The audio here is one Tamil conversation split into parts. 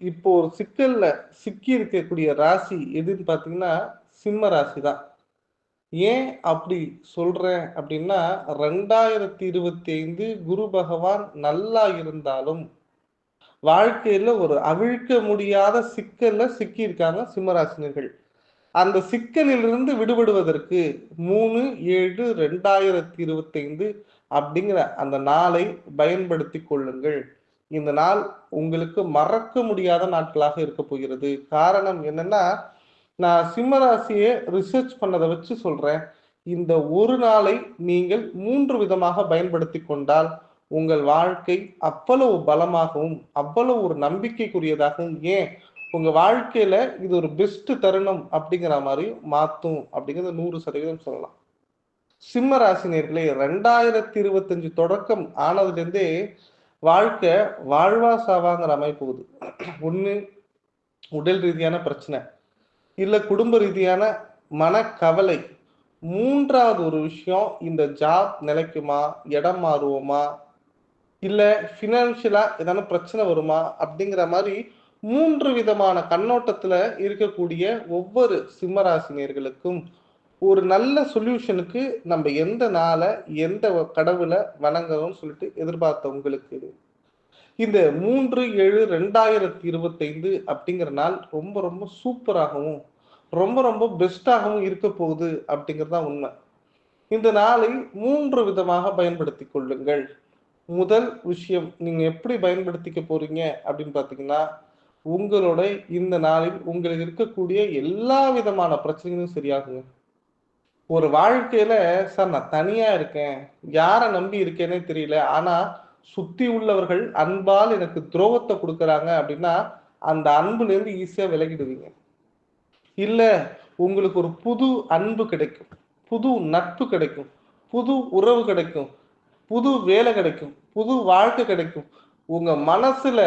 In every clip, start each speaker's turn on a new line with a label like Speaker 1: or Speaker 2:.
Speaker 1: இப்போ ஒரு சிக்கல்ல சிக்கி இருக்கக்கூடிய ராசி எதுன்னு பாத்தீங்கன்னா சிம்ம ராசி தான் ஏன் அப்படி சொல்றேன் அப்படின்னா ரெண்டாயிரத்தி இருபத்தி ஐந்து குரு பகவான் நல்லா இருந்தாலும் வாழ்க்கையில ஒரு அவிழ்க்க முடியாத சிக்கல்ல சிக்கி இருக்காங்க சிம்மராசினர்கள் அந்த சிக்கலிலிருந்து விடுபடுவதற்கு மூணு ஏழு ரெண்டாயிரத்தி இருபத்தைந்து அப்படிங்கிற அந்த நாளை பயன்படுத்தி கொள்ளுங்கள். இந்த நாள் உங்களுக்கு மறக்க முடியாத நாட்களாக இருக்க போகிறது. காரணம் என்னன்னா நான் சிம்மராசியை ரிசர்ச் பண்ணதை வச்சு சொல்றேன். இந்த ஒரு நாளை நீங்கள் மூன்று விதமாக பயன்படுத்தி கொண்டால் உங்கள் வாழ்க்கை அவ்வளவு பலமாகவும் அவ்வளவு ஒரு நம்பிக்கைக்குரியதாகவும் ஏன்? உங்க வாழ்க்கையில இது ஒரு பெஸ்ட் தருணம் அப்படிங்கிற மாதிரி மாத்தும் அப்படிங்கிறத நூறு சதவீதம் சொல்லலாம். சிம்ம ராசினியர்களே ரெண்டாயிரத்தி இருபத்தஞ்சு தொடக்கம் ஆனதுலேருந்தே வாழ்க்கை வாழ்வா சாவாங்கிற அமைப்பு போகுது ஒண்ணு உடல் ரீதியான பிரச்சனை இல்ல குடும்ப ரீதியான மனக்கவலை. மூன்றாவது ஒரு விஷயம் இந்த ஜாப் நிலைக்குமா இடம் மாறுவோமா இல்ல பினான்சியலா ஏதான பிரச்சனை வருமா அப்படிங்கிற மாதிரி மூன்று விதமான கண்ணோட்டத்துல இருக்கக்கூடிய ஒவ்வொரு சிம்மராசினியர்களுக்கும் ஒரு நல்ல சொல்யூஷனுக்கு நம்ம எந்த நாளை எந்த கடவுளை வணங்கணும்னு சொல்லிட்டு எதிர்பார்த்த உங்களுக்கு இந்த மூன்று ஏழு ரெண்டாயிரத்தி இருபத்தைந்து அப்படிங்கிற நாள் ரொம்ப ரொம்ப சூப்பராகவும் ரொம்ப ரொம்ப பெஸ்டாகவும் இருக்க போகுது அப்படிங்கிறது தான் உண்மை. இந்த நாளை மூன்று விதமாக பயன்படுத்தி கொள்ளுங்கள். முதல் விஷயம் நீங்க எப்படி பயன்படுத்திக்க போறீங்க அப்படின்னு பாத்தீங்கன்னா உங்களோட இந்த நாளில் உங்களுக்கு இருக்கக்கூடிய எல்லா விதமான பிரச்சனைகளும் சரியாகுங்க. ஒரு வாழ்க்கையில சார் நான் தனியா இருக்கேன். யாரை நம்பி இருக்கேனே தெரியல. ஆனா சுத்தி உள்ளவர்கள் அன்பால் எனக்கு துரோகத்தை கொடுக்குறாங்க அப்படின்னா அந்த அன்புல இருந்து ஈஸியா விலகிடுவீங்க. இல்ல உங்களுக்கு ஒரு புது அன்பு கிடைக்கும். புது நட்பு கிடைக்கும். புது உறவு கிடைக்கும். புது வேலை கிடைக்கும். புது வாழ்க்கை கிடைக்கும். உங்க மனசுல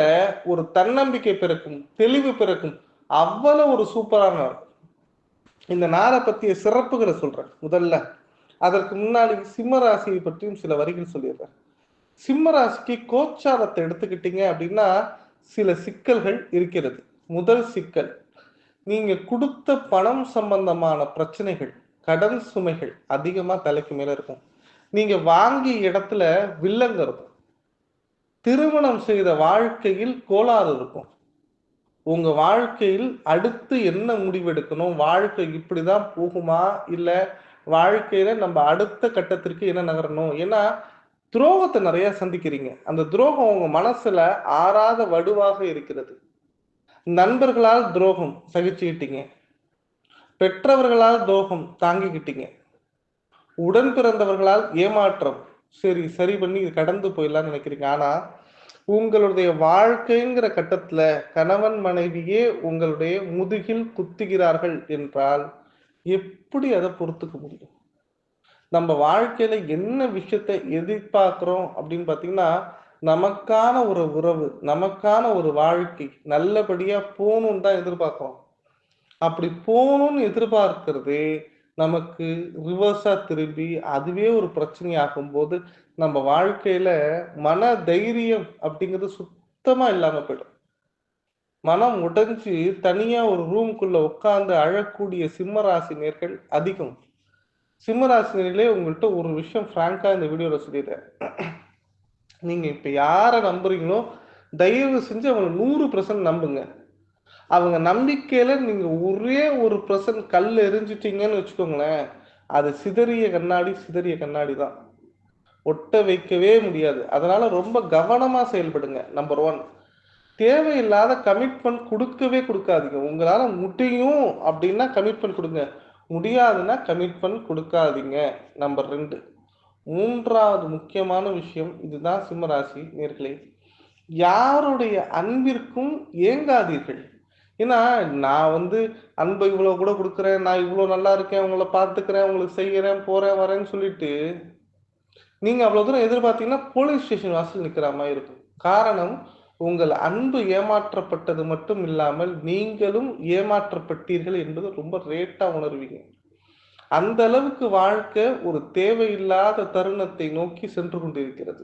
Speaker 1: ஒரு தன்னம்பிக்கை பிறக்கும். தெளிவு பிறக்கும். அவ்வளவு ஒரு சூப்பரான இந்த நாளை பற்றிய சிறப்புகளை சொல்றேன் முதல்ல. அதற்கு முன்னாடி சிம்ம ராசியை பற்றியும் சில வரிகள் சொல்லிடுறேன். சிம்ம ராசிக்கு கோச்சாரத்தை எடுத்துக்கிட்டீங்க அப்படின்னா சில சிக்கல்கள் இருக்கிறது. முதல் சிக்கல் நீங்க கொடுத்த பணம் சம்பந்தமான பிரச்சனைகள் கடன் சுமைகள் அதிகமா தலைக்கு மேல இருக்கும். நீங்க வாங்கிய இடத்துல வில்லங்க இருக்கும். திருமணம் செய்த வாழ்க்கையில் கோளாறு இருக்கும். உங்க வாழ்க்கையில் அடுத்து என்ன முடிவெடுக்கணும்? வாழ்க்கை இப்படிதான் போகுமா? இல்ல வாழ்க்கையில நம்ம அடுத்த கட்டத்திற்கு என்ன நகரணும்? ஏன்னா துரோகத்தை நிறைய சந்திக்கிறீங்க. அந்த துரோகம் உங்க மனசுல ஆறாத வடுவாக இருக்கிறது. நண்பர்களால் துரோகம் சகிச்சுக்கிட்டீங்க. பெற்றவர்களால் துரோகம் தாங்கிக்கிட்டீங்க. உடன் பிறந்தவர்களால் ஏமாற்றம். சரி சரி பண்ணி இது கடந்து போயிடலாம்னு நினைக்கிறீங்க. ஆனா உங்களுடைய வாழ்க்கைங்கிற கட்டத்துல கணவன் மனைவியே உங்களுடைய முதுகில் குத்துகிறார்கள் என்றால் எப்படி அதை பொறுத்துக்க முடியும்? நம்ம வாழ்க்கையில என்ன விஷயத்த எதிர்பார்க்கிறோம் அப்படின்னு பாத்தீங்கன்னா நமக்கான ஒரு உறவு நமக்கான ஒரு வாழ்க்கை நல்லபடியா போகணும்னு தான் எதிர்பார்க்கிறோம். அப்படி போகணும்னு எதிர்பார்க்கிறது நமக்கு ரிவர்ஸா திரும்பி அதுவே ஒரு பிரச்சனையாகும் போது நம்ம வாழ்க்கையில மன தைரியம் அப்படிங்கிறது சுத்தமா இல்லாம போயிடும். மனம் உடைஞ்சு தனியா ஒரு ரூம்குள்ள உட்கார்ந்து அழக்கூடிய சிம்மராசினியர்கள் அதிகம். சிம்மராசி உங்கள்கிட்ட ஒரு விஷயம் ஃப்ராங்கா இந்த வீடியோல சொல்லிடுறேன். நீங்க இப்ப யாரை நம்புறீங்களோ தயவு செஞ்சு அவங்க நூறு பர்சன்ட் நம்புங்க. அவங்க நம்பிக்கையில நீங்க ஒரே ஒரு பர்சன்ட் கல் எரிஞ்சிட்டீங்கன்னு வச்சுக்கோங்களேன் அது சிதறிய கண்ணாடி சிதறிய கண்ணாடி தான். ஒட்ட வைக்கவே முடியாது. அதனால ரொம்ப கவனமா செயல்படுங்க நம்பர் ஒன் தேவையில்லாத கமிட்மெண்ட் கொடுக்கவே கொடுக்காதீங்க. உங்களால முடியும் அப்படின்னா கமிட்மெண்ட் கொடுங்க. முடியாதுன்னா கமிட்மெண்ட் கொடுக்காதீங்க நம்பர் ரெண்டு. மூன்றாவது முக்கியமான விஷயம் இதுதான் சிம்மராசி நேர்களே. யாருடைய அன்பிற்கும் ஏங்காதீர்கள். ஏன்னா நான் வந்து அன்பை இவ்வளோ கூட கொடுக்குறேன் நான் இவ்வளோ நல்லா இருக்கேன் உங்களை பார்த்துக்கிறேன் உங்களுக்கு செய்கிறேன் போகிறேன் வரேன்னு சொல்லிட்டு நீங்கள் அவ்வளோ தூரம் எதிர்பார்த்தீங்கன்னா போலீஸ் ஸ்டேஷன் வாசல் நிற்கிற மாதிரி இருக்கும். காரணம் உங்கள் அன்பு ஏமாற்றப்பட்டது மட்டும் இல்லாமல் நீங்களும் ஏமாற்றப்பட்டீர்கள் என்பது ரொம்ப ரேட்டாக உணர்வீங்க. அந்த அளவுக்கு வாழ்க்கை ஒரு தேவையில்லாத தருணத்தை நோக்கி சென்று கொண்டிருக்கிறது.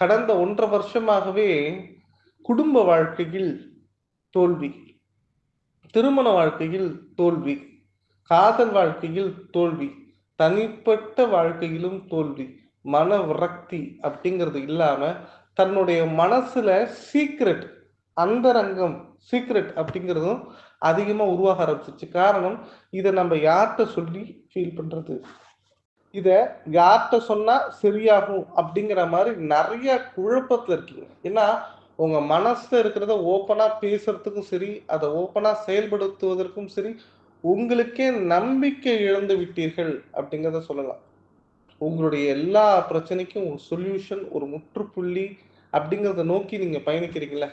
Speaker 1: கடந்த ஒன்றரை வருஷமாகவே குடும்ப வாழ்க்கையில் தோல்வி. திருமண வாழ்க்கையில் தோல்வி. காதல் வாழ்க்கையில் தோல்வி. தனிப்பட்ட வாழ்க்கையிலும் தோல்வி. மன விரக்தி அப்படிங்கிறது இல்லாம தன்னுடைய மனசுல சீக்ரெட் அந்தரங்கம் சீக்ரெட் அப்படிங்கிறதும் அதிகமாக உருவாக ஆரம்பிச்சிச்சு காரணம் இதை நம்ம யார்கிட்ட சொல்லி ஃபீல் பண்ணுறது இதை யார்கிட்ட சொன்னால் சரியாகும் அப்படிங்கிற மாதிரி நிறைய குழப்பத்தில் இருக்கீங்க. ஏன்னா உங்க மனசுல இருக்கிறத ஓப்பனா பேசுறதுக்கும் சரி அதை ஓப்பனா செயல்படுத்துவதற்கும் சரி உங்களுக்கே நம்பிக்கை இழந்து விட்டீர்கள் அப்படிங்கிறத சொல்லலாம். உங்களுடைய எல்லா பிரச்சனைக்கும் ஒரு சொல்யூஷன் ஒரு முற்றுப்புள்ளி அப்படிங்கிறத நோக்கி நீங்க பயணிக்கிறீங்கள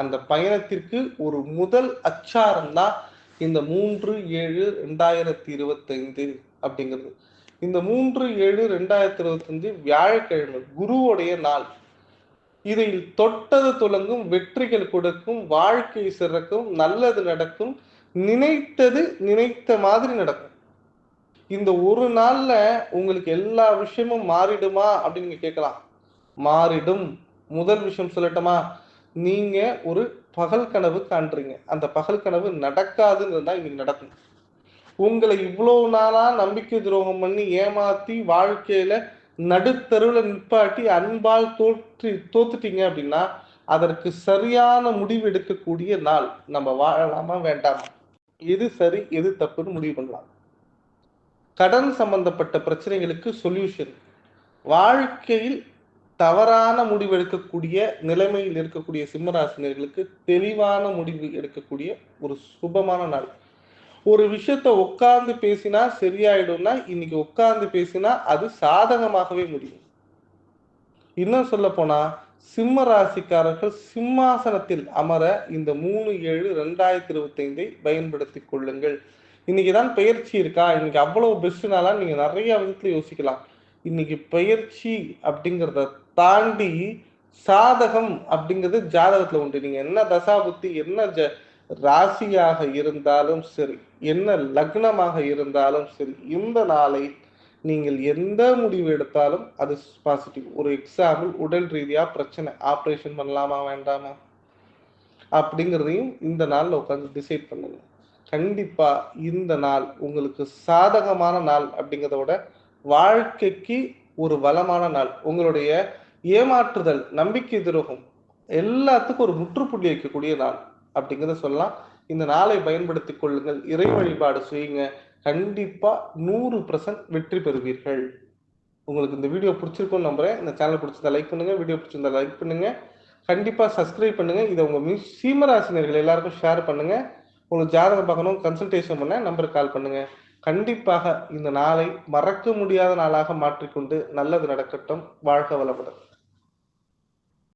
Speaker 1: அந்த பயணத்திற்கு ஒரு முதல் அச்சாரம் தான் இந்த மூன்று ஏழு ரெண்டாயிரத்தி இருபத்தைந்து அப்படிங்கிறது. இந்த மூன்று ஏழு ரெண்டாயிரத்தி இருபத்தஞ்சு வியாழக்கிழமை குருவுடைய நாள். இதில் தொட்டது துலங்கும் வெற்றிகள் கொடுக்கும் வாழ்க்கை சிறக்கும் நல்லது நடக்கும் நினைத்தது நினைத்த மாதிரி நடக்கும். இந்த ஒரு நாள்ல உங்களுக்கு எல்லா விஷயமும் மாறிடுமா அப்படின்னு நீங்க கேட்கலாம். மாறிடும். முதல் விஷயம் சொல்லட்டுமா? நீங்க ஒரு பகல் கனவு காண்றீங்க. அந்த பகல் கனவு நடக்காதுன்னு தான் இன்னைக்கு நடக்கும். உங்களை இவ்வளவு நாளா நம்பிக்கை துரோகம் பண்ணி ஏமாத்தி வாழ்க்கையில நடுத்தருவில் நிப்பாட்டி அன்பால் தோற்றி தோத்துட்டீங்க அப்படின்னா அதற்கு சரியான முடிவு எடுக்கக்கூடிய நாள். நம்ம வாழலாமா வேண்டாமா? எது சரி எது தப்புன்னு முடிவு பண்ணலாம். கடன் சம்பந்தப்பட்ட பிரச்சனைகளுக்கு சொல்யூஷன். வாழ்க்கையில் தவறான முடிவு எடுக்கக்கூடிய நிலைமையில் இருக்கக்கூடிய சிம்மராசினியர்களுக்கு தெளிவான முடிவு எடுக்கக்கூடிய ஒரு சுபமான நாள். ஒரு விஷயத்த உட்கார்ந்து பேசினா சரியாயிடும்னா இன்னைக்கு உட்கார்ந்து பேசினா அது சாதகமாகவே முடியும். இன்னும் சொல்ல போனா சிம்ம ராசிக்காரர்கள் சிம்மாசனத்தில் அமர இந்த மூணு ஏழு ரெண்டாயிரத்தி இருபத்தி ஐந்தை பயன்படுத்தி கொள்ளுங்கள். இன்னைக்கு தான் பயிற்சி இருக்கா? இன்னைக்கு அவ்வளவு பெஸ்ட்னால நீங்க நிறைய விதத்துல யோசிக்கலாம். இன்னைக்கு பயிற்சி அப்படிங்கிறத தாண்டி சாதகம் அப்படிங்கிறது ஜாதகத்துல உண்டு. நீங்க என்ன தசாபுத்தி என்ன ஜ ராசியாக இருந்தாலும் சரி என்ன லக்னமாக இருந்தாலும் சரி இந்த நாளை நீங்கள் எந்த முடிவு எடுத்தாலும் அது பாசிட்டிவ் ஒரு எக்ஸாம்பிள் உடல் ரீதியாக பிரச்சனை ஆப்ரேஷன் பண்ணலாமா வேண்டாமா? அப்படிங்கிறதையும் இந்த நாளில் உட்காந்து டிசைட் பண்ணுங்க. கண்டிப்பா இந்த நாள் உங்களுக்கு சாதகமான நாள் அப்படிங்கிறத விட வாழ்க்கைக்கு ஒரு வளமான நாள். உங்களுடைய ஏமாற்றுதல் நம்பிக்கை துரோகம் எல்லாத்துக்கும் ஒரு முற்றுப்புள்ளி வைக்கக்கூடிய நாள். அப்படிங்கிறத சொல்லலாம். இந்த நாளை பயன்படுத்தி கொள்ளுங்கள். இறை வழிபாடு செய்யுங்க. கண்டிப்பா நூறு பர்சன்ட் வெற்றி பெறுவீர்கள். உங்களுக்கு இந்த வீடியோ பிடிச்சிருக்கும்னு நம்புறேன். இந்த சேனல் பிடிச்சிருந்தா லைக் பண்ணுங்க. வீடியோ பிடிச்சிருந்தா லைக் பண்ணுங்க. கண்டிப்பா சப்ஸ்கிரைப் பண்ணுங்க. இதை உங்க மிஸ் சீமராசினியர்கள் எல்லாருக்கும் ஷேர் பண்ணுங்க. உங்களுக்கு ஜாதகம் பார்க்கணும் கன்சல்டேஷன் பண்ண நம்பருக்கு கால் பண்ணுங்க. கண்டிப்பாக இந்த நாளை மறக்க முடியாத நாளாக மாற்றிக்கொண்டு நல்லது நடக்கட்டும். வாழ்க வளமுடன்.